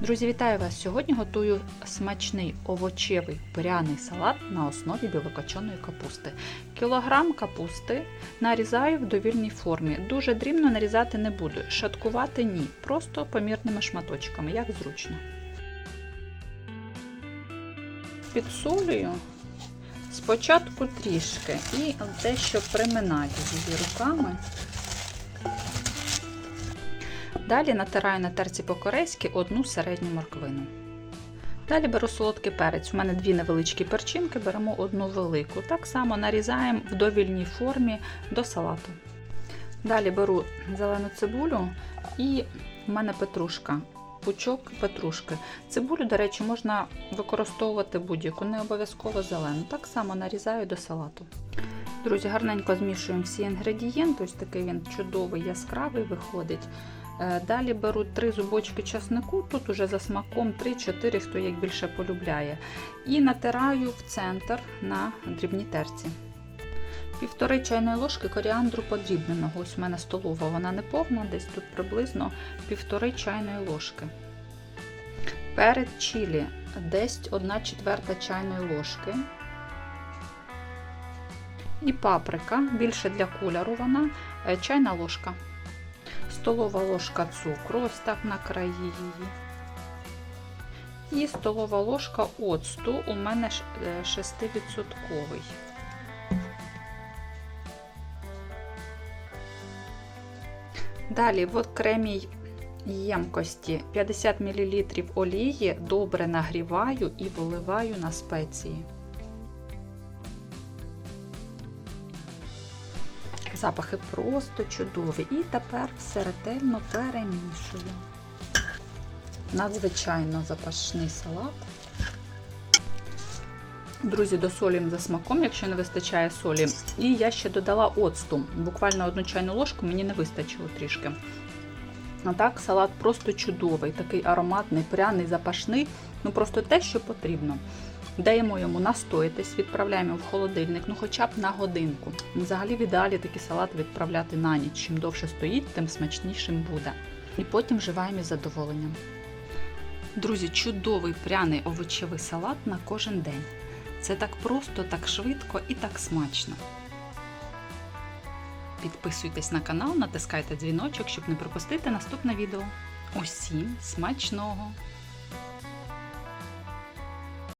Друзі, вітаю вас! Сьогодні готую смачний овочевий пряний салат на основі білокочаної капусти. Кілограм капусти нарізаю в довільній формі. Дуже дрібно нарізати не буду. Шаткувати ні, просто помірними шматочками, як зручно. Підсолюю спочатку трішки і дещо приминаю її руками. Далі натираю на терці по-корейськи одну середню морквину. Далі беру солодкий перець. У мене дві невеличкі перчинки, беремо одну велику. Так само нарізаємо в довільній формі до салату. Далі беру зелену цибулю і в мене петрушка, пучок петрушки. Цибулю, до речі, можна використовувати будь-яку, не обов'язково зелену. Так само нарізаю до салату. Друзі, гарненько змішуємо всі інгредієнти. Ось такий він чудовий, яскравий виходить. Далі беру 3 зубочки часнику, тут уже за смаком 3-4, хто як більше полюбляє. І натираю в центр на дрібній терці. Півтори чайної ложки коріандру подрібненого. Ось у мене столова, вона не повна, десь тут приблизно півтори чайної ложки. Перед чилі десь 1 четверта чайної ложки. І паприка, більше для кольору вона, чайна ложка столова ложка цукру, ось так на краї її. І столова ложка оцту у мене 6%. Далі в окремій ємкості 50 мл олії добре нагріваю і виливаю на спеції. Запахи просто чудові. І тепер все ретельно перемішую. Надзвичайно запашний салат. Друзі, досолюємо за смаком, якщо не вистачає солі. І я ще додала оцту. Буквально одну чайну ложку мені не вистачило трішки. А так, салат просто чудовий, такий ароматний, пряний, запашний. Ну просто те, що потрібно. Даємо йому настоятись, відправляємо в холодильник, ну хоча б на годинку. Взагалі в ідеалі такий салат відправляти на ніч. Чим довше стоїть, тим смачнішим буде. І потім вживаємо із задоволенням. Друзі, чудовий пряний овочевий салат на кожен день. Це так просто, так швидко і так смачно. Підписуйтесь на канал, натискайте дзвіночок, щоб не пропустити наступне відео. Усім смачного!